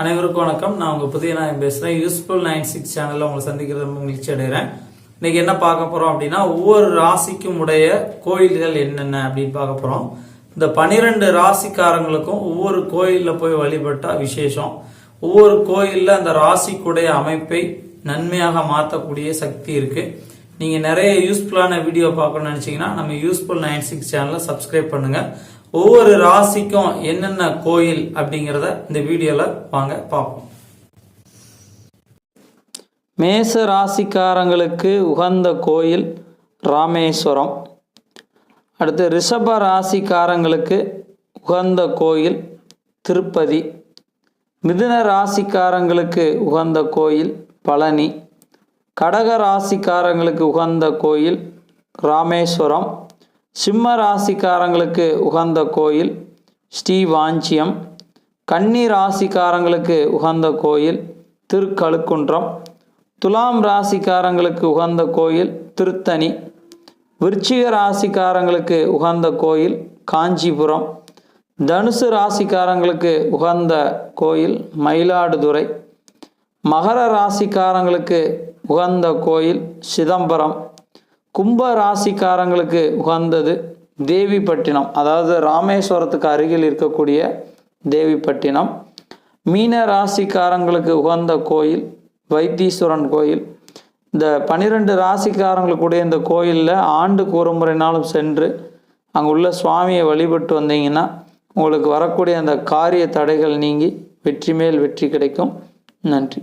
அனைவருக்கும் வணக்கம். நான் உங்க புதிய நான் பேசுறேன். யூஸ்ஃபுல் நைன் சிக்ஸ் சேனல்ல உங்களை சந்திக்கிறது ரொம்ப மகிழ்ச்சி அடைகிறேன். இன்னைக்கு என்ன பார்க்க போறோம் அப்படின்னா ஒவ்வொரு ராசிக்கும் உடைய கோயில்கள் என்னென்ன அப்படின்னு பார்க்க போறோம். இந்த பனிரெண்டு ராசிக்காரங்களுக்கும் ஒவ்வொரு கோயிலில் போய் வழிபட்டா விசேஷம். ஒவ்வொரு கோயிலில் அந்த ராசிக்குடைய அமைப்பை நன்மையாக மாற்றக்கூடிய சக்தி இருக்கு. நீங்க நிறைய யூஸ்ஃபுல்லான வீடியோ பார்க்கணும்னு நினைச்சீங்கன்னா நம்ம யூஸ்ஃபுல் நைன் சிக்ஸ் சேனலை சப்ஸ்கிரைப் பண்ணுங்க. ஒவ்வொரு ராசிக்கும் என்னென்ன கோயில் அப்படிங்கிறத இந்த வீடியோல வாங்க பார்ப்போம். மேச ராசிக்காரங்களுக்கு உகந்த கோயில் ராமேஸ்வரம். அடுத்து ரிஷப ராசிக்காரங்களுக்கு உகந்த கோயில் திருப்பதி. மிதுன ராசிக்காரங்களுக்கு உகந்த கோயில் பழனி. கடக ராசிக்காரங்களுக்கு உகந்த கோயில் ராமேஸ்வரம். சிம்ம ராசிக்காரங்களுக்கு உகந்த கோயில் ஸ்ரீவாஞ்சியம் கன்னி ராசிக்காரங்களுக்கு உகந்த கோயில் திருக்கழுக்குன்றம். துலாம் ராசிக்காரங்களுக்கு உகந்த கோயில் திருத்தணி. விருச்சிக ராசிக்காரங்களுக்கு உகந்த கோயில் காஞ்சிபுரம். தனுசு ராசிக்காரங்களுக்கு உகந்த கோயில் மயிலாடுதுறை. மகர ராசிக்காரங்களுக்கு உகந்த கோயில் சிதம்பரம். கும்ப ராசிக்காரங்களுக்கு உகந்தது தேவிப்பட்டினம். அதாவது ராமேஸ்வரத்துக்கு அருகில் இருக்கக்கூடிய தேவிப்பட்டினம். மீன ராசிக்காரங்களுக்கு உகந்த கோயில் வைத்தீஸ்வரன் கோயில். இந்த பனிரெண்டு ராசிக்காரங்களுக்குடைய இந்த கோயிலில் ஆண்டுக்கு ஒரு முறைனாலும் சென்று அங்கே உள்ள சுவாமியை வழிபட்டு வந்தீங்கன்னா உங்களுக்கு வரக்கூடிய அந்த காரிய தடைகள் நீங்கி வெற்றி மேல் வெற்றி கிடைக்கும். நன்றி.